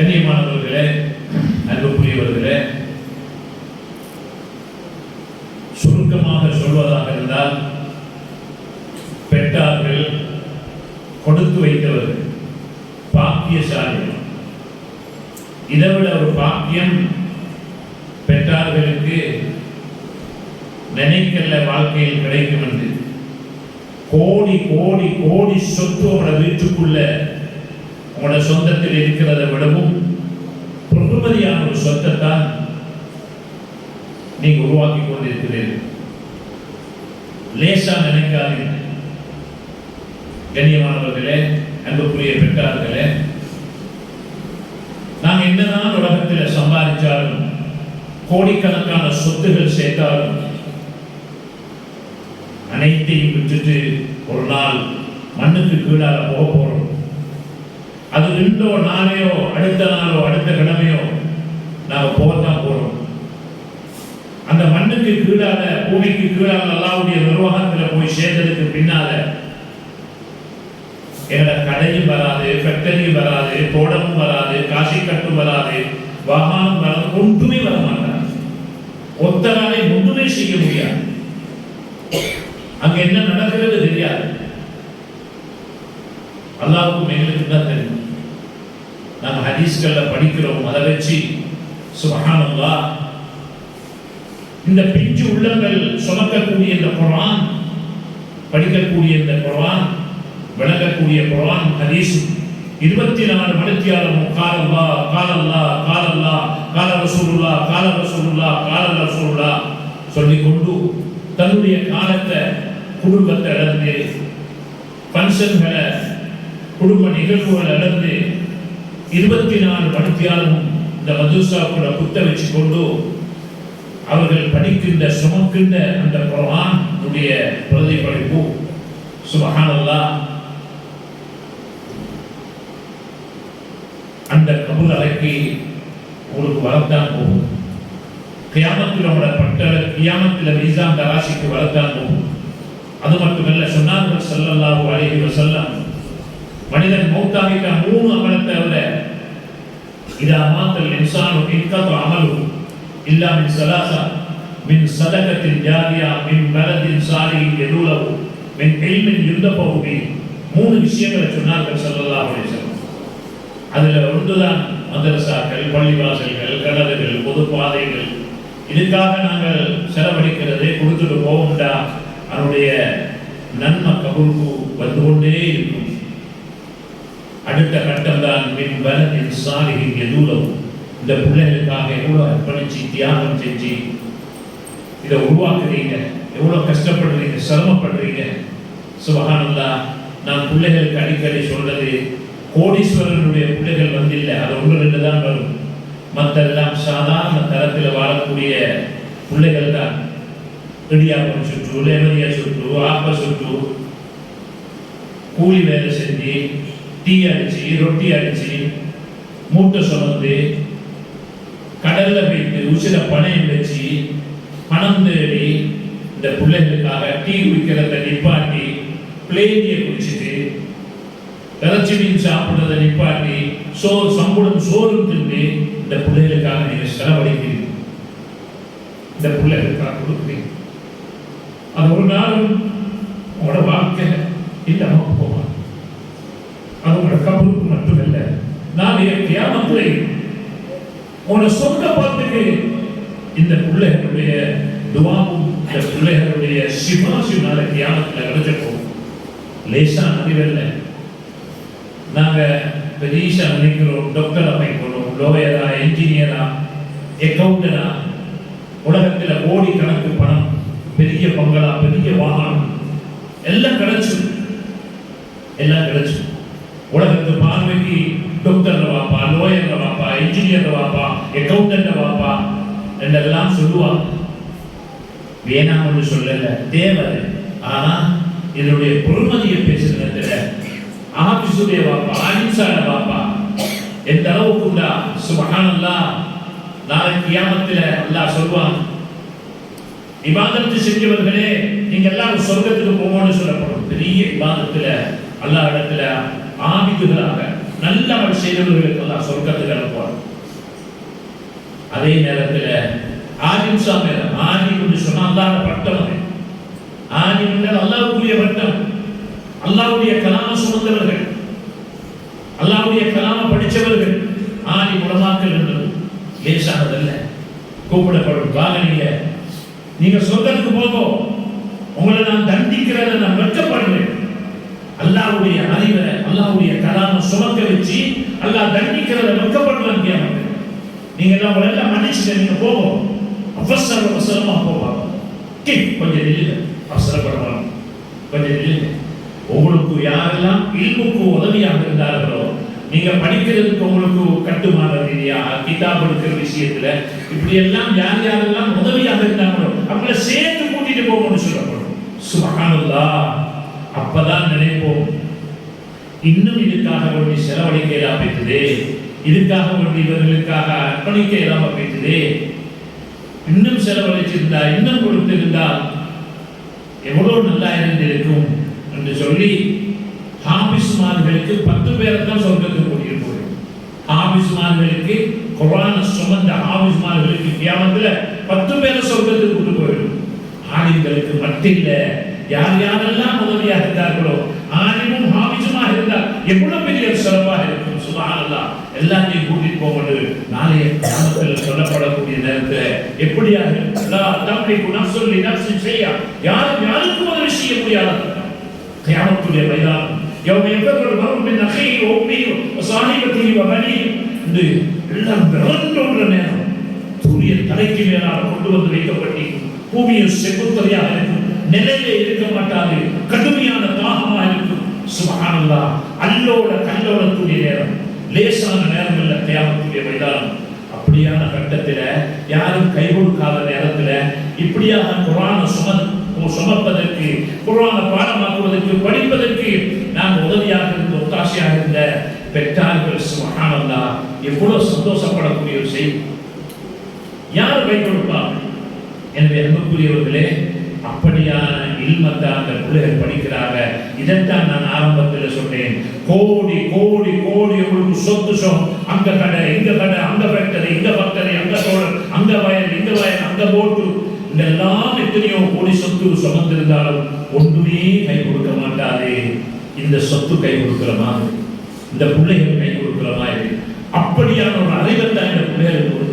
கண்ணியமானவர்களே அன்புக்குரியவர்களே சுருக்கமாக சொல்வதாக இருந்தால் பெற்றார்கள் கொடுத்து வைத்தவர்கள் பாக்கியசாலிகள். இதைவிட ஒரு பாக்கியம் பெற்றார்களுக்கு நினைக்கல வாழ்க்கையில் கிடைக்கும் என்று. கோடி கோடி கோடி சொத்து உங்களோட வீட்டுக்குள்ள உங்களோட சொந்தத்தில் இருக்கிறதை விடவும் பெருமதியான ஒரு சொத்தத்தான் நீங்க உருவாக்கி கொண்டிருக்கிறீர்கள். லேசா நினைக்காதீங்க. கண்ணியமானவர்களே அன்புக்குரிய பெற்றார்களே நாம் என்னதான் உலகத்தில் சம்பாதிச்சாலும் கோடிக்கணக்கான சொத்துகள் சேர்த்தாலும் அனைத்தையும் விட்டுட்டு ஒரு நாள் மண்ணுக்கு கீழாக போக போறோம். அது நின்றோ நாளையோ அடுத்த நாளோ அடுத்த கிழமையோ நாம போகத்தான் போறோம். அந்த மண்ணுக்கு கீழால பூமிக்கு கீழால அல்லாவுடைய நிர்வாகத்தில் போய் சேர்ந்ததுக்கு பின்னால எங்களை கடையும் வராது ஃபேக்டரியும் வராது தோட்டமும் வராது காசி கட்டும் வராது வாகனம் வராது ஒன்றுமே வர மாட்டாங்க. ஒத்தராலே ஒன்றுமே செய்ய முடியாது. அங்க என்ன நடக்கிறது தெரியாது. அல்லாவுக்கும் எங்களுக்கு தான் தெரியும். நம்ம ஹதீஸ்களில் படிக்கிறோம் அதை வச்சு சுபஹானல்லா இந்த பிஞ்சு உள்ளங்கள் சுமக்கக்கூடிய இந்த குரான் படிக்கக்கூடிய இந்த குரான் விளங்கக்கூடிய குரான் ஹதீஸ் இருபத்தி நாலு மணித்தியாலும் காலல்லா காலல்லா காலல்லா கால ரசூலுல்லா கால ரசூலுல்லா கால ரசூலுல்லா சொல்லிக் கொண்டு தன்னுடைய காலத்தை குடும்பத்தை இழந்து ஃபங்க்ஷன்களை குடும்ப நிகழ்வுகளை இழந்து இருபத்தி நாலு மணித்தியாலும் இந்த மதுசாக்குள்ள குத்த வச்சு கொண்டு அவர்கள் படிக்கின்ற சுமக்கின்ற அந்த குரான் உடைய பிரதிபலிப்பு. சுபஹானல்லா அந்த கபூர் அலைக்கு உங்களுக்கு வளர்த்தான் போகும். கியாமத்தில் உங்களோட பட்ட கியாமத்தில் மீசான் தராசிக்கு வளர்த்தான் போகும். அது மட்டுமல்ல சொன்னார்கள் ஸல்லல்லாஹு அலைஹி செல்லம் மனிதன் மௌத்தாகிட்ட மூணு அமலத்தை إذا இதா மாத்தல் انقطع عمله إلا இல்லா மின் من மின் جارية من மின் صالح يدوله من மின் எல்மின் به. மூணு விஷயங்களை சொன்னார்கள் சொல்லலாம் அப்படின்னு வஸல்லம். அதுல ஒன்றுதான் மதரசாக்கள் பள்ளிவாசல்கள் கடல்கள் பொது பாதைகள். இதுக்காக நாங்கள் செலவழிக்கிறது கொடுத்துட்டு போகும்டா அவருடைய நன்மை கபூருக்கு வந்து கொண்டே இருக்கும். அடுத்த கட்ட தான் மின் பலத்தின் சாலிகின் இந்த பிள்ளைகளுக்காக எவ்வளோ அர்ப்பணிச்சு தியாகம் செஞ்சு இதை உருவாக்குறீங்க எவ்வளோ கஷ்டப்படுறீங்க சிரமப்படுறீங்க. சுபகானந்தா நான் பிள்ளைகளுக்கு அடிக்கடி சொல்றது கோடீஸ்வரனுடைய பிள்ளைகள் வந்தில்லை அது ஒன்று ரெண்டு தான் வரும். மற்றெல்லாம் சாதாரண தரத்தில் வாழக்கூடிய பிள்ளைகள் தான். இடியாப்பம் சுற்று லேமனியா சுற்று ஆப்ப சுற்று கூலி வேலை செஞ்சு டீ அடிச்சு ரொட்டி அடிச்சு மூட்டை சுமந்து கடல்ல போயிட்டு உச்சில பணையம் வச்சு பணம் தேடி இந்த பிள்ளைகளுக்காக டீ குடிக்கிறத நிப்பாட்டி பிளேனியை குடிச்சிட்டு இறைச்சி மீன் சாப்பிட்றத நிப்பாட்டி சோறு சம்பளம் சோறு தின்னு இந்த பிள்ளைகளுக்காக நீங்க செலவழிக்கிறீங்க. இந்த பிள்ளைகளுக்காக கொடுக்குறீங்க. அது ஒரு நாளும் உங்களோட வாழ்க்கை இல்லாம போவாங்க அது உங்களோட கபருக்கு மட்டுமல்ல. நாளைய கியாமத்திலே உங்களோட சொந்த பாட்டுக்கு இந்த பிள்ளைகளுடைய துவாவும் இந்த பிள்ளைகளுடைய சிவாசி நாளை கியாமத்தில் கிடைச்ச போகும் லேசான அறிவல்ல நாங்க பெரிய நினைக்கிறோம் டாக்டர் அமைக்கணும் லோயரா என்ஜினியரா அக்கௌண்டரா உலகத்தில் கோடி கணக்கு பணம் பெரிய பங்களா பெரிய வாகனம் எல்லாம் கிடைச்சு எல்லாம் கிடைச்சு உலகத்து பார்வைக்கு டாக்டர்ல வாப்பா லோயர்ல வாப்பா இன்ஜினியர்ல வாப்பா அக்கௌண்டன்ட் வாப்பா என்றெல்லாம் சொல்லுவாங்க. வேணாம்னு சொல்லல தேவை ஆனா இதனுடைய பொறுமதியை பேசுகிறதுல ஆபிசுடைய வாப்பா அஹிம்சான வாப்பா எந்த அளவுக்கு உண்டா? சுபஹானல்லா நாளைக்கு கியாமத்தில் அல்லாஹ் சொல்வான் இபாதத்து செஞ்சவர்களே நீங்க எல்லாரும் சொர்க்கத்துக்கு போவோம்னு சொல்லப்படும். பெரிய இபாதத்துல அல்லாஹ் இடத்துல ஆபிதுகளாக நல்ல செய்தவர்களுக்கு தான் சொர்க்கத்துக்கு அனுப்புவான் அதே நேரத்தில் ஆலிம் சாமி ஆலிம் என்று சொன்னால் பட்டம் அது ஆலிம் என்றால் அல்லாவுக்குரிய பட்டம் அல்லாஹ்வுடைய கலாம சுமந்தவர்கள் அல்லாஹ்வுடைய கலாம படித்தவர்கள் ஆதி உலமாக்கல் என்பது லேசானதல்ல. கூப்பிடப்படும் வாங்க நீங்க நீங்க சொர்க்கத்துக்கு போகும் உங்களை நான் தண்டிக்கிறத நான் வெட்கப்படுவேன். அல்லாவுடைய அறிவை அல்லாவுடைய கலாம சுமக்க வச்சு அல்லாஹ் தண்டிக்கிறத வெட்கப்படுவான் நீங்க எல்லாம் உங்களை எல்லாம் மன்னிச்சுட்டு நீங்க போவோம் அவசர அவசரமா போவாங்க. கே கொஞ்சம் நில்லுங்க. அவசரப்படுவாங்க கொஞ்சம் நில்லுங்க. உங்களுக்கு யாரெல்லாம் இல்முக்கு உதவியாக இருந்தார்களோ நீங்க படிக்கிறதுக்கு உங்களுக்கு கட்டுமான ரீதியா கிதாப் எடுக்கிற விஷயத்துல இப்படி எல்லாம் யார் யாரெல்லாம் உதவியாக இருந்தாங்களோ அவங்கள சேர்த்து கூட்டிட்டு போகணும்னு சொல்லப்படும். சுபஹானல்லா அப்பதான் நினைப்போம். இன்னும் இதுக்காக வேண்டி செலவழிக்க இல்லாம போயிட்டுதே இதுக்காக வேண்டி இவர்களுக்காக அர்ப்பணிக்க இல்லாம போயிட்டுதே இன்னும் செலவழிச்சிருந்தா இன்னும் கொடுத்திருந்தா எவ்வளவு நல்லா இருந்திருக்கும் என்று சொல்லி ஹாபிஸ்மான்களுக்கு பத்து பேரை தான் சொல்றது கூட்டிட்டு போயிடும் கொரோனா குரான சுமந்த ஹாபிஸ்மார்களுக்கு கியாமத்துல பத்து பேரை சொல்றது கூட்டு போயிடும் ஆலிம்களுக்கு மத்தியில யார் யாரெல்லாம் உதவியாக இருந்தார்களோ ஆலிமும் ஹாபிஸுமாக இருந்தால் எவ்வளவு பெரிய சிறப்பாக இருக்கும் சுபஹானல்லாஹ் எல்லாத்தையும் கூட்டிட்டு போவது நாளைய கியாமத்தில் சொல்லப்படக்கூடிய நேரத்தில் எப்படியாக லா தம்லிகு நஃப்சுன் லினஃப்சின் ஷையா யாரும் யாருக்கும் உதவி செய்ய முடியாத கியாமத்துடைய மைதானம் يوم يفر المرء من اخيه وامه وصاحبته وبنيه இது எல்லாம் விரண்டோன்ற நேரம் சூரிய தலைக்கு மேலாக கொண்டு வந்து வைக்கப்பட்டு பூமியில் செங்குத்தலையாக இருக்கும் நிலையிலே இருக்க மாட்டாது. கடுமையான தாகமா இருக்கும். சுபஹானல்லா அல்லோட கல்லோடக்கூடிய நேரம். லேசான நேரம் இல்ல தேவக்கூடிய மைதானம். அப்படியான கட்டத்தில் யாரும் கை கொடுக்காத நேரத்தில் இப்படியாக குரான சும சுமப்பதற்கு குரான பாடமாக்குவதற்கு படிப்பதற்கு நாம் உதவியாக இருந்த ஒத்தாசையாக இருந்த பெற்றார்கள். சுமகானந்தா எவ்வளவு சந்தோஷப்படக்கூடிய ஒரு செய்தி. யார் கை கொடுப்பாங்க? எனவே அன்புக்குரியவர்களே அப்படியான இல்மத்தை அந்த பிள்ளைகள் படிக்கிறாங்க. இதைத்தான் நான் ஆரம்பத்தில் சொன்னேன். கோடி கோடி கோடி உங்களுக்கு சொத்து சொம். அங்க கடை இங்க கடை அங்க ஃபேக்டரி இங்க ஃபேக்டரி அங்க சோழர் அங்க வயல் இங்க வயல் அங்க போட்டு இதெல்லாம் எத்தனையோ கோடி சொத்து சுமந்திருந்தாலும் ஒன்றுமே கை கொடுக்க மாட்டாதே. இந்த சொத்து கை கொடுக்கிற மாதிரி. இந்த பிள்ளைகள் கை கொடுக்கிற மாதிரி. அப்படியான ஒரு அறிவை தான் இந்த பிள்ளைகளுக்கு